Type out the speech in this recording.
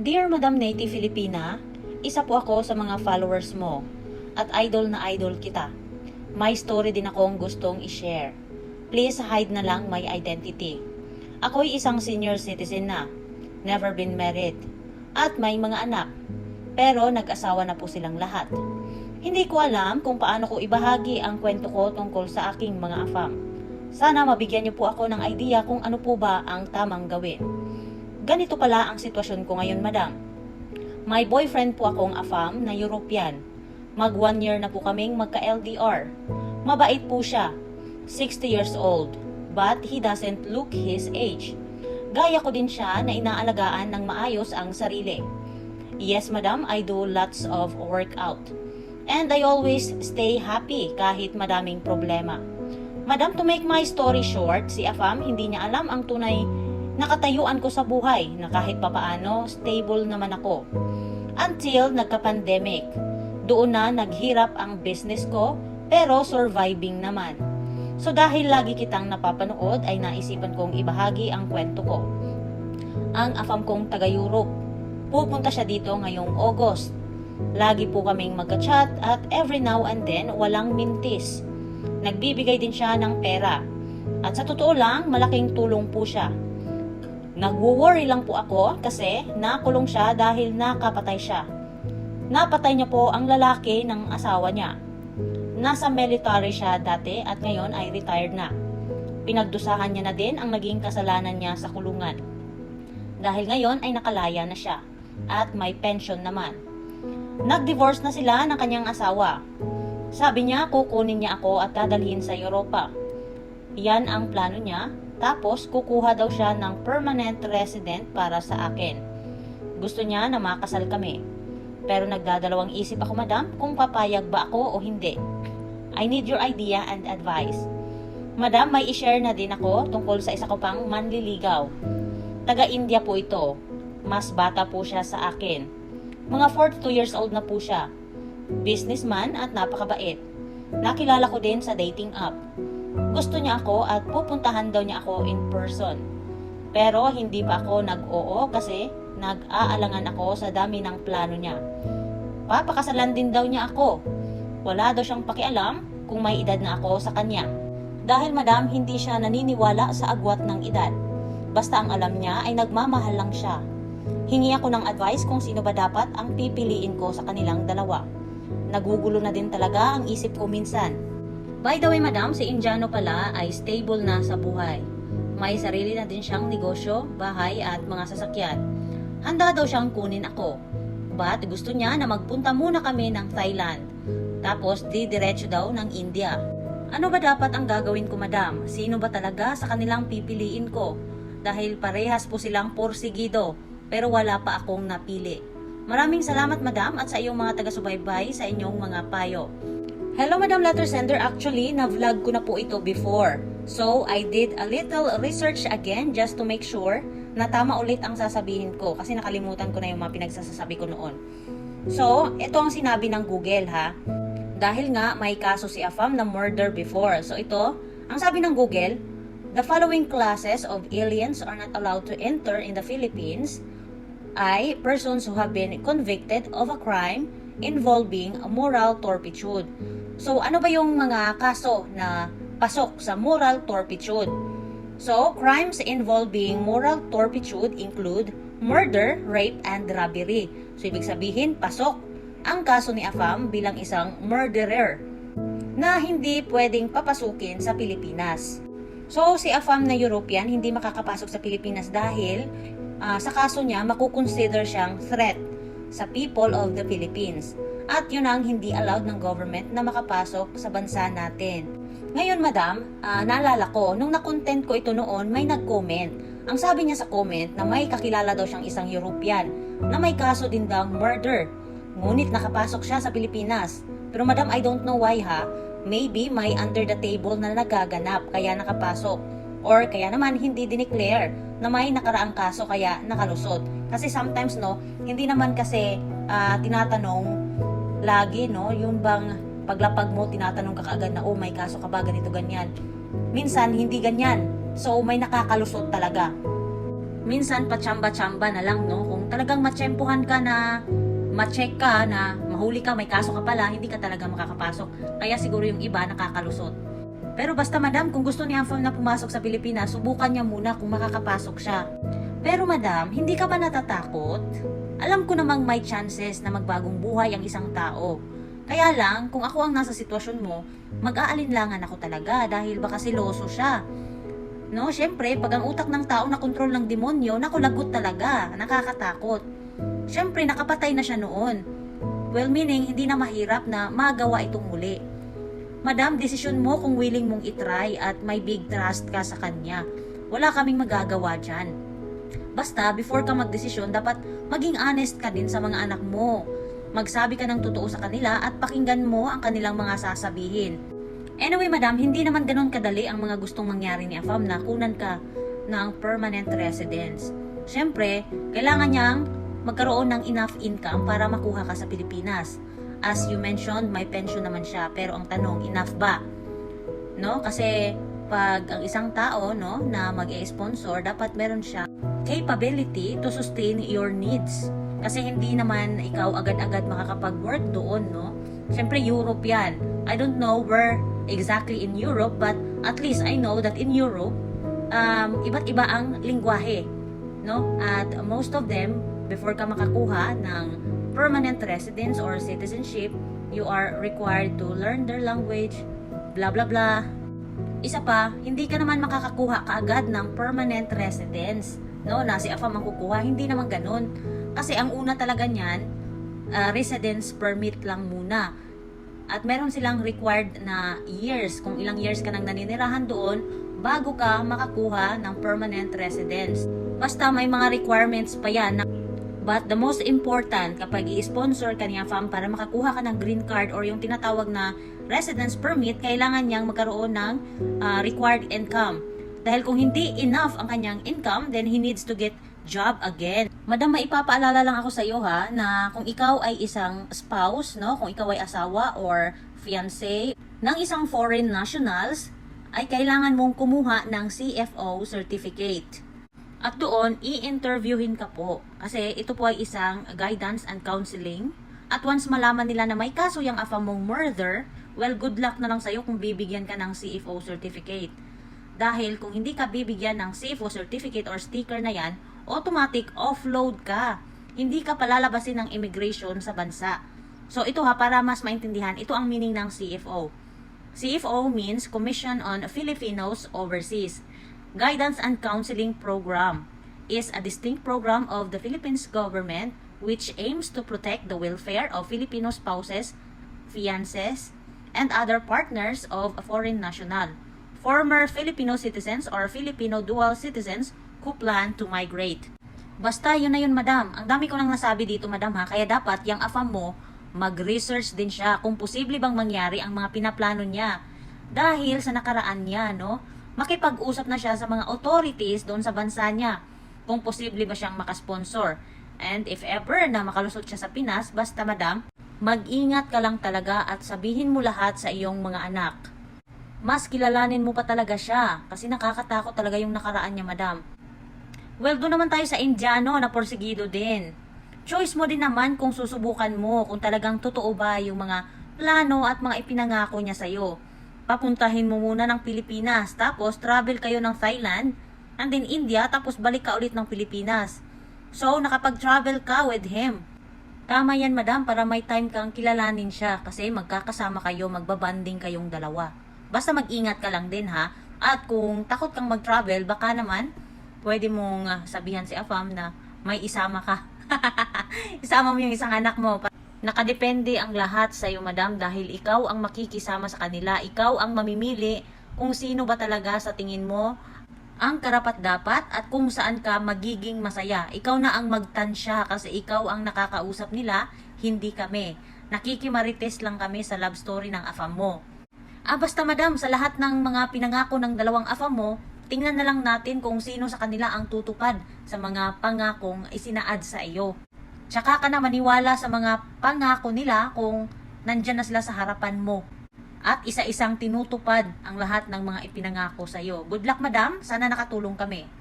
Dear Madam Native Filipina, isa po ako sa mga followers mo at idol na idol kita. May story din akong gustong i-share. Please hide na lang my identity. Ako'y isang senior citizen na, never been married, at may mga anak. Pero nag-asawa na po silang lahat. Hindi ko alam kung paano ko ibahagi ang kwento ko tungkol sa aking mga afam. Sana mabigyan niyo po ako ng idea kung ano po ba ang tamang gawin. Ganito pala ang sitwasyon ko ngayon, madam. May boyfriend po akong afam na European. Mag one year na po kaming magka-LDR. Mabait po siya. 60 years old. But he doesn't look his age. Gaya ko din siya na inaalagaan ng maayos ang sarili. Yes, madam, I do lots of workout. And I always stay happy kahit madaming problema. Madam, to make my story short, si Afam hindi niya alam ang tunay na katayuan ko sa buhay na kahit papaano stable naman ako. Until nagka-pandemic. Doon na naghirap ang business ko pero surviving naman. So dahil lagi kitang napapanood ay naisipan kong ibahagi ang kwento ko. Ang afam kong taga-Europe. Pupunta siya dito ngayong August. Lagi po kaming magka-chat at every now and then walang mintis. Nagbibigay din siya ng pera. At sa totoo lang, malaking tulong po siya. Nagwo-worry lang po ako kasi nakulong siya dahil nakapatay siya. Napatay niya po ang lalaki ng asawa niya. Nasa military siya dati at ngayon ay retired na. Pinagdusahan niya na din ang naging kasalanan niya sa kulungan. Dahil ngayon ay nakalaya na siya at may pension naman. Nag-divorce na sila ng kanyang asawa. Sabi niya kukunin niya ako at dadalhin sa Europa. Yan ang plano niya, tapos kukuha daw siya ng permanent resident para sa akin. Gusto niya na makasal kami. Pero nagdadalawang isip ako madam kung papayag ba ako o hindi. I need your idea and advice. Madam, may i-share na din ako tungkol sa isa ko pang manliligaw. Taga-India po ito. Mas bata po siya sa akin. Mga 42 years old na po siya. Businessman at napakabait. Nakilala ko din sa dating app. Gusto niya ako at pupuntahan daw niya ako in person. Pero hindi pa ako nag-oo kasi nag-aalangan ako sa dami ng plano niya. Papakasalan din daw niya ako. Wala daw siyang pakialam kung may edad na ako sa kanya. Dahil madam, hindi siya naniniwala sa agwat ng edad. Basta ang alam niya ay nagmamahal lang siya. Hingi ako ng advice kung sino ba dapat ang pipiliin ko sa kanilang dalawa. Nagugulo na din talaga ang isip ko minsan. By the way, madam, si Indiano pala ay stable na sa buhay. May sarili na din siyang negosyo, bahay at mga sasakyan. Handa daw siyang kunin ako. But gusto niya na magpunta muna kami ng Thailand. Tapos didiretso daw ng India. Ano ba dapat ang gagawin ko, madam? Sino ba talaga sa kanilang pipiliin ko? Dahil parehas po silang porsigido, pero wala pa akong napili. Maraming salamat, madam, at sa iyong mga taga-subaybay sa inyong mga payo. Hello, Madam Letter Sender. Actually, na-vlog ko na po ito before. So, I did a little research again just to make sure na tama ulit ang sasabihin ko kasi nakalimutan ko na yung mga pinagsasabi ko noon. So, ito ang sinabi ng Google ha. Dahil nga may kaso si Afam na murder before. So, ito, ang sabi ng Google, the following classes of aliens are not allowed to enter in the Philippines ay persons who have been convicted of a crime involving moral turpitude. So, ano ba yung mga kaso na pasok sa moral turpitude? So, crimes involving moral turpitude include murder, rape, and robbery. So, ibig sabihin, pasok ang kaso ni Afam bilang isang murderer na hindi pwedeng papasukin sa Pilipinas. So, si Afam na European hindi makakapasok sa Pilipinas dahil ah, sa kaso niya makukonsider siyang threat sa people of the Philippines. At yun ang hindi allowed ng government na makapasok sa bansa natin. Ngayon, madam, ah, naalala ko, nung nakontent ko ito noon, may nag-comment. Ang sabi niya sa comment na may kakilala daw siyang isang European na may kaso din daw murder. Ngunit nakapasok siya sa Pilipinas. Pero madam, I don't know why ha. Maybe may under the table na nagaganap kaya nakapasok. Or kaya naman hindi dineclare na may nakaraang kaso kaya nakalusot. Kasi sometimes no, hindi naman kasi ah, tinatanong lagi no, yung bang paglapag mo tinatanong ka kaagad na oh may kaso ka ba ganito ganyan. Minsan hindi ganyan. So may nakakalusot talaga. Minsan patsamba-tsamba na lang no kung talagang matsyempohan ka na ma-check ka na mahuli ka, may kaso ka pala, hindi ka talaga makakapasok. Kaya siguro yung iba nakakalusot. Pero basta madam, kung gusto ni Afam na pumasok sa Pilipinas, subukan niya muna kung makakapasok siya. Pero madam, hindi ka ba natatakot? Alam ko namang may chances na magbagong buhay ang isang tao. Kaya lang, kung ako ang nasa sitwasyon mo, mag-aalinlangan ako talaga dahil baka siloso siya. No, syempre, pag ang utak ng tao na kontrol ng demonyo, naku, lagot talaga, nakakatakot. Syempre, nakapatay na siya noon. Well, meaning, hindi na mahirap na magawa itong muli. Madam, desisyon mo kung willing mong itry at may big trust ka sa kanya. Wala kaming magagawa dyan. Basta, before ka magdesisyon, dapat maging honest ka din sa mga anak mo. Magsabi ka ng totoo sa kanila at pakinggan mo ang kanilang mga sasabihin. Anyway, madam, hindi naman ganun kadali ang mga gustong mangyari ni Afam na kunan ka ng permanent residence. Siyempre, kailangan niyang magkaroon ng enough income para makuha ka sa Pilipinas. As you mentioned, may pension naman siya, pero ang tanong, enough ba? No? Kasi pag ang isang tao no na mag-sponsor, dapat meron siya capability to sustain your needs. Kasi hindi naman ikaw agad-agad makakapag-work doon, no? Siyempre, Europe yan. I don't know where exactly in Europe, but at least I know that in Europe, um, iba't iba ang lingwahe, no? At most of them, before ka makakuha ng permanent residence or citizenship, you are required to learn their language, blah blah blah. Isa pa, hindi ka naman makakakuha kaagad ng permanent residence. No, na si AFAM ang kukuha, hindi naman ganun. Kasi ang una talaga niyan, ah, residence permit lang muna. At meron silang required na years, kung ilang years ka nang naninirahan doon, bago ka makakuha ng permanent residence. Basta may mga requirements pa yan na But the most important, kapag i-sponsor ka niya fam para makakuha ka ng green card or yung tinatawag na residence permit, kailangan niyang magkaroon ng ah, required income. Dahil kung hindi enough ang kanyang income, then he needs to get job again. Madam, maipapaalala lang ako sa iyo ha, na kung ikaw ay isang spouse, no, kung ikaw ay asawa or fiancé ng isang foreign nationals, ay kailangan mong kumuha ng CFO certificate. At doon, i-interviewin ka po. Kasi ito po ay isang guidance and counseling. At once malaman nila na may kaso yung afa mong murder, well, good luck na lang sa'yo kung bibigyan ka ng CFO certificate. Dahil kung hindi ka bibigyan ng CFO certificate or sticker na yan, automatic offload ka. Hindi ka palalabasin ng immigration sa bansa. So ito ha, para mas maintindihan, ito ang meaning ng CFO. CFO means Commission on Filipinos Overseas. Guidance and Counseling Program is a distinct program of the Philippines government which aims to protect the welfare of Filipino spouses, fiancés, and other partners of a foreign national, former Filipino citizens or Filipino dual citizens who plan to migrate. Basta yun na yun, madam. Ang dami ko nang nasabi dito, madam ha. Kaya dapat, yung afam mo, mag-research din siya kung posible bang mangyari ang mga pinaplano niya. Dahil sa nakaraan niya, no? Makipag-usap na siya sa mga authorities doon sa bansa niya kung posible ba siyang makasponsor. And if ever na makalusot siya sa Pinas, basta madam, mag-ingat ka lang talaga at sabihin mo lahat sa iyong mga anak. Mas kilalanin mo pa talaga siya kasi nakakatakot talaga yung nakaraan niya, madam. Well, doon naman tayo sa Indiano na porsigido din. Choice mo din naman kung susubukan mo kung talagang totoo ba yung mga plano at mga ipinangako niya sa'yo. Papuntahin mo muna ng Pilipinas, tapos travel kayo ng Thailand, and then India, tapos balik ka ulit ng Pilipinas. So, nakapag-travel ka with him. Tama yan, madam, para may time kang kilalanin siya kasi magkakasama kayo, magbabanding kayong dalawa. Basta mag-ingat ka lang din, ha? At kung takot kang mag-travel, baka naman, pwede mong ah, sabihan si Afam na may isama ka. isama mo yung isang anak mo. Nakadepende ang lahat sa iyo, madam, dahil ikaw ang makikisama sa kanila. Ikaw ang mamimili kung sino ba talaga sa tingin mo ang karapat-dapat at kung saan ka magiging masaya. Ikaw na ang magtansya kasi ikaw ang nakakausap nila, hindi kami. Nakikimarites lang kami sa love story ng afam mo. Ah, basta madam, sa lahat ng mga pinangako ng dalawang afam mo, tingnan na lang natin kung sino sa kanila ang tutupad sa mga pangakong isinaad sa iyo. Tsaka ka na maniwala sa mga pangako nila kung nandyan na sila sa harapan mo. At isa-isang tinutupad ang lahat ng mga ipinangako sa iyo. Good luck, madam. Sana nakatulong kami.